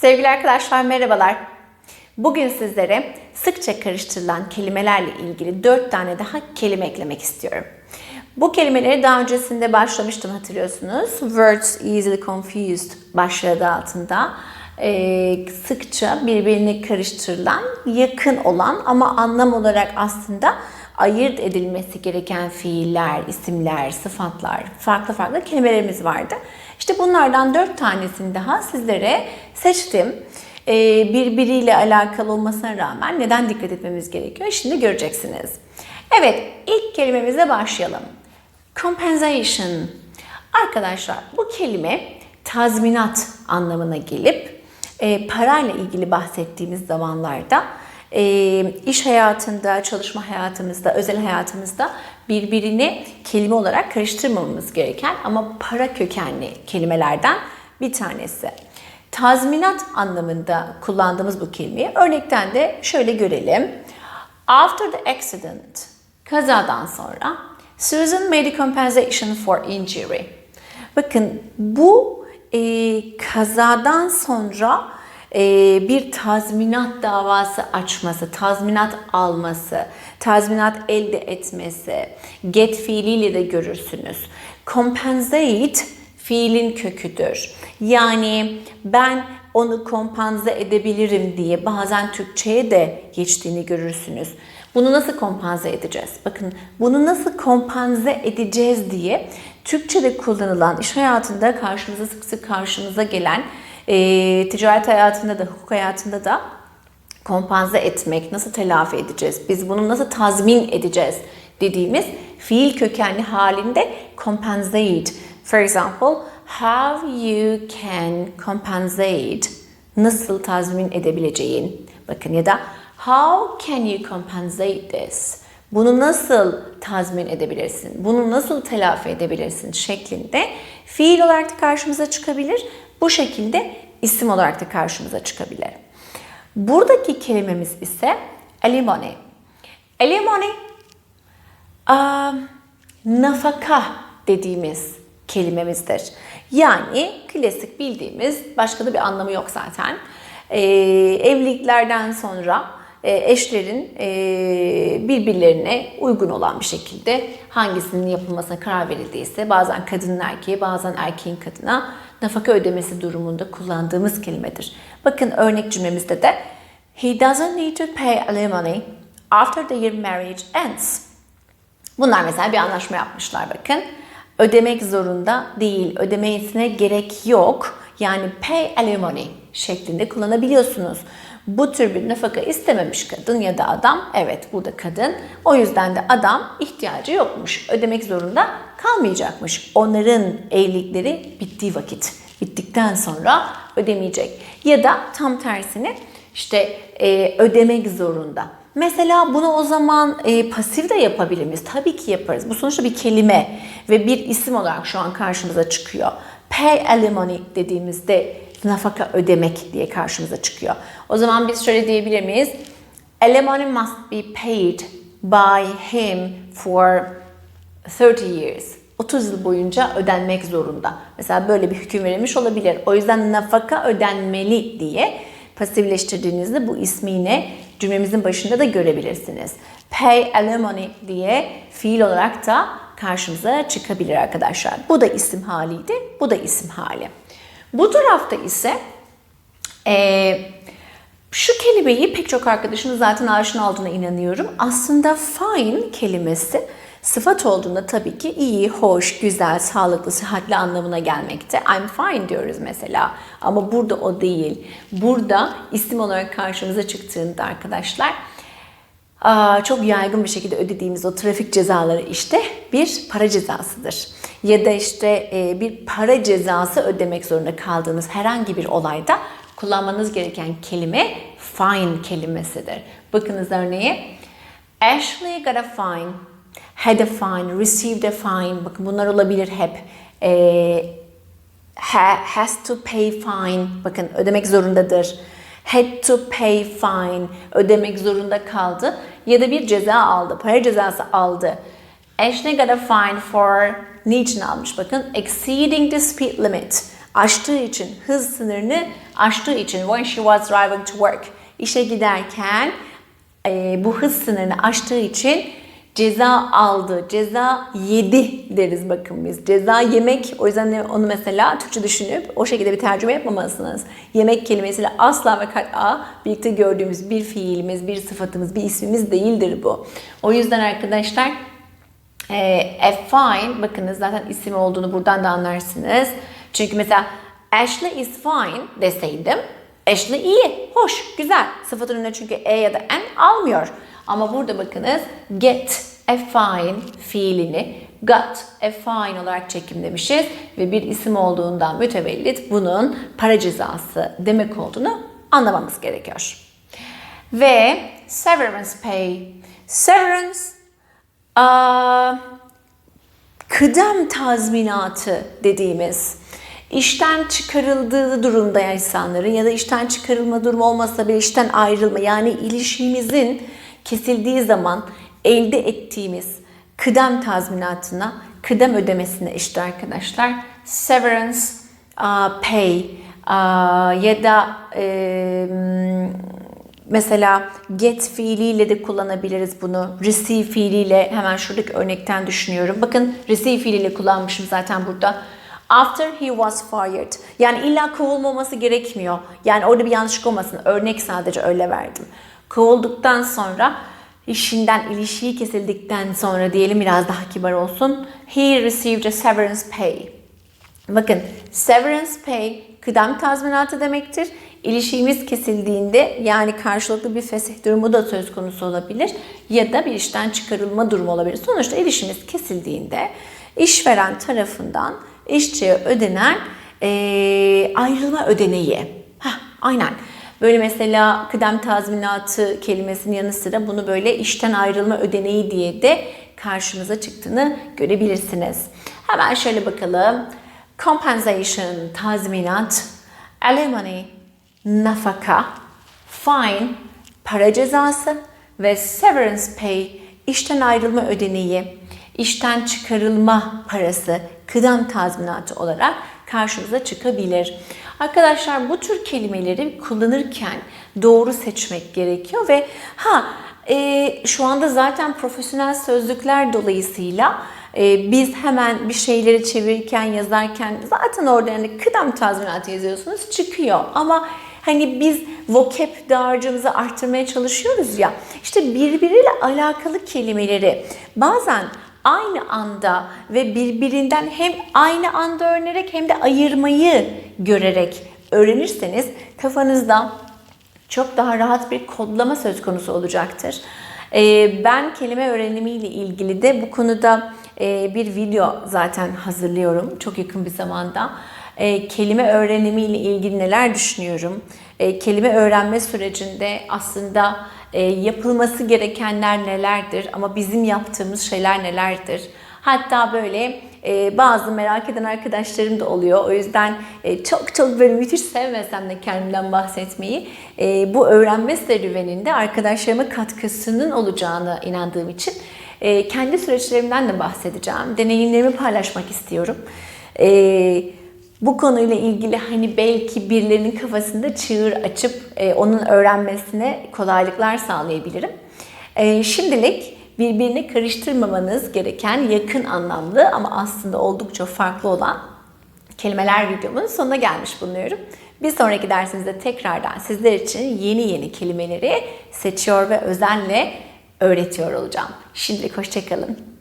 Sevgili arkadaşlar merhabalar. Bugün sizlere sıkça karıştırılan kelimelerle ilgili 4 tane daha kelime eklemek istiyorum. Bu kelimeleri daha öncesinde başlamıştım hatırlıyorsunuz. Words easily confused başlığı altında ee, sıkça birbirine karıştırılan, yakın olan ama anlam olarak aslında ayırt edilmesi gereken fiiller, isimler, sıfatlar, farklı farklı kelimelerimiz vardı. İşte bunlardan dört tanesini daha sizlere seçtim. Ee, birbiriyle alakalı olmasına rağmen neden dikkat etmemiz gerekiyor? Şimdi göreceksiniz. Evet, ilk kelimemize başlayalım. Compensation. Arkadaşlar bu kelime tazminat anlamına gelip e, parayla ilgili bahsettiğimiz zamanlarda e, iş hayatında, çalışma hayatımızda, özel hayatımızda birbirini kelime olarak karıştırmamamız gereken ama para kökenli kelimelerden bir tanesi. Tazminat anlamında kullandığımız bu kelimeyi örnekten de şöyle görelim. After the accident, kazadan sonra Susan made a compensation for injury. Bakın bu e, kazadan sonra bir tazminat davası açması, tazminat alması, tazminat elde etmesi, get fiiliyle de görürsünüz. Compensate fiilin köküdür. Yani ben onu kompanze edebilirim diye bazen Türkçe'ye de geçtiğini görürsünüz. Bunu nasıl kompanze edeceğiz? Bakın bunu nasıl kompanze edeceğiz diye Türkçe'de kullanılan iş hayatında karşımıza sık sık karşımıza gelen e, ticaret hayatında da hukuk hayatında da kompanze etmek, nasıl telafi edeceğiz, biz bunu nasıl tazmin edeceğiz dediğimiz fiil kökenli halinde compensate. For example, how you can compensate, nasıl tazmin edebileceğin. Bakın ya da how can you compensate this? Bunu nasıl tazmin edebilirsin? Bunu nasıl telafi edebilirsin şeklinde fiil olarak da karşımıza çıkabilir. Bu şekilde isim olarak da karşımıza çıkabilir. Buradaki kelimemiz ise alimony. Alimony um, nafaka dediğimiz kelimemizdir. Yani klasik bildiğimiz başka da bir anlamı yok zaten. Ee, evliliklerden sonra e, eşlerin e, birbirlerine uygun olan bir şekilde hangisinin yapılmasına karar verildiyse bazen kadının erkeğe bazen erkeğin kadına nafaka ödemesi durumunda kullandığımız kelimedir. Bakın örnek cümlemizde de He doesn't need to pay alimony after the year marriage ends. Bunlar mesela bir anlaşma yapmışlar bakın. Ödemek zorunda değil, ödemesine gerek yok. Yani pay alimony şeklinde kullanabiliyorsunuz. Bu tür bir nafaka istememiş kadın ya da adam, evet burada kadın. O yüzden de adam ihtiyacı yokmuş, ödemek zorunda kalmayacakmış. Onların evlilikleri bittiği vakit, bittikten sonra ödemeyecek. Ya da tam tersini işte e, ödemek zorunda. Mesela bunu o zaman e, pasif de yapabilir miyiz? Tabii ki yaparız. Bu sonuçta bir kelime ve bir isim olarak şu an karşımıza çıkıyor. Pay alimony dediğimizde nafaka ödemek diye karşımıza çıkıyor. O zaman biz şöyle diyebilir miyiz? Alimony must be paid by him for 30 years. 30 yıl boyunca ödenmek zorunda. Mesela böyle bir hüküm verilmiş olabilir. O yüzden nafaka ödenmeli diye pasifleştirdiğinizde bu ismi yine cümlemizin başında da görebilirsiniz. Pay alimony diye fiil olarak da karşımıza çıkabilir arkadaşlar. Bu da isim haliydi, bu da isim hali. Bu tarafta ise e, şu kelimeyi pek çok arkadaşınız zaten aşina olduğuna inanıyorum. Aslında fine kelimesi sıfat olduğunda tabii ki iyi, hoş, güzel, sağlıklı, sıhhatli anlamına gelmekte. I'm fine diyoruz mesela. Ama burada o değil. Burada isim olarak karşımıza çıktığında arkadaşlar çok yaygın bir şekilde ödediğimiz o trafik cezaları işte bir para cezasıdır. Ya da işte bir para cezası ödemek zorunda kaldığınız herhangi bir olayda kullanmanız gereken kelime fine kelimesidir. Bakınız örneğe. Ashley got a fine, had a fine, received a fine. Bakın bunlar olabilir hep. E, has to pay fine. Bakın ödemek zorundadır had to pay fine ödemek zorunda kaldı ya da bir ceza aldı, para cezası aldı. Ashley got a fine for niçin almış bakın exceeding the speed limit aştığı için hız sınırını aştığı için when she was driving to work işe giderken e, bu hız sınırını aştığı için ceza aldı, ceza yedi deriz bakın biz. Ceza yemek, o yüzden de onu mesela Türkçe düşünüp o şekilde bir tercüme yapmamalısınız. Yemek kelimesiyle asla ve kat'a birlikte gördüğümüz bir fiilimiz, bir sıfatımız, bir ismimiz değildir bu. O yüzden arkadaşlar e, fine, bakınız zaten isim olduğunu buradan da anlarsınız. Çünkü mesela Ashley is fine deseydim, Ashley iyi, hoş, güzel. Sıfatın önüne çünkü e ya da n almıyor. Ama burada bakınız get a fine fiilini got a fine olarak çekimlemişiz ve bir isim olduğundan mütevellit bunun para cezası demek olduğunu anlamamız gerekiyor. Ve severance pay. Severance aa, kıdem tazminatı dediğimiz işten çıkarıldığı durumda insanların ya da işten çıkarılma durumu olmasa bile işten ayrılma yani ilişkimizin kesildiği zaman elde ettiğimiz kıdem tazminatına, kıdem ödemesine işte arkadaşlar severance uh, pay uh, ya da e, mesela get fiiliyle de kullanabiliriz bunu. Receive fiiliyle hemen şuradaki örnekten düşünüyorum. Bakın receive fiiliyle kullanmışım zaten burada. After he was fired. Yani illa kovulmaması gerekmiyor. Yani orada bir yanlışlık olmasın. Örnek sadece öyle verdim. Kovulduktan sonra işinden ilişiği kesildikten sonra diyelim biraz daha kibar olsun. He received a severance pay. Bakın severance pay kıdem tazminatı demektir. İlişkimiz kesildiğinde yani karşılıklı bir fesih durumu da söz konusu olabilir ya da bir işten çıkarılma durumu olabilir. Sonuçta ilişkimiz kesildiğinde işveren tarafından işçiye ödenen e, ayrılma ödeneği. Heh, aynen. Böyle mesela kıdem tazminatı kelimesinin yanı sıra bunu böyle işten ayrılma ödeneği diye de karşımıza çıktığını görebilirsiniz. Hemen şöyle bakalım. Compensation, tazminat, alimony, nafaka, fine, para cezası ve severance pay, işten ayrılma ödeneği, işten çıkarılma parası, kıdem tazminatı olarak karşımıza çıkabilir. Arkadaşlar bu tür kelimeleri kullanırken doğru seçmek gerekiyor ve ha e, şu anda zaten profesyonel sözlükler dolayısıyla e, biz hemen bir şeyleri çevirirken yazarken zaten orada yani kıdem tazminatı yazıyorsunuz çıkıyor ama Hani biz vocab dağarcığımızı arttırmaya çalışıyoruz ya. İşte birbiriyle alakalı kelimeleri bazen aynı anda ve birbirinden hem aynı anda öğrenerek hem de ayırmayı görerek öğrenirseniz kafanızda çok daha rahat bir kodlama söz konusu olacaktır. Ee, ben kelime öğrenimiyle ilgili de bu konuda e, bir video zaten hazırlıyorum çok yakın bir zamanda. Ee, kelime öğrenimiyle ilgili neler düşünüyorum? Ee, kelime öğrenme sürecinde aslında e, yapılması gerekenler nelerdir ama bizim yaptığımız şeyler nelerdir? Hatta böyle e, bazı merak eden arkadaşlarım da oluyor. O yüzden e, çok çok böyle müthiş sevmesem de kendimden bahsetmeyi e, bu öğrenme serüveninde arkadaşlarıma katkısının olacağını inandığım için e, kendi süreçlerimden de bahsedeceğim. Deneyimlerimi paylaşmak istiyorum. E, bu konuyla ilgili hani belki birilerinin kafasında çığır açıp e, onun öğrenmesine kolaylıklar sağlayabilirim. E, şimdilik birbirini karıştırmamanız gereken yakın anlamlı ama aslında oldukça farklı olan kelimeler videomun sonuna gelmiş bulunuyorum. Bir sonraki dersimizde tekrardan sizler için yeni yeni kelimeleri seçiyor ve özenle öğretiyor olacağım. Şimdilik hoşçakalın.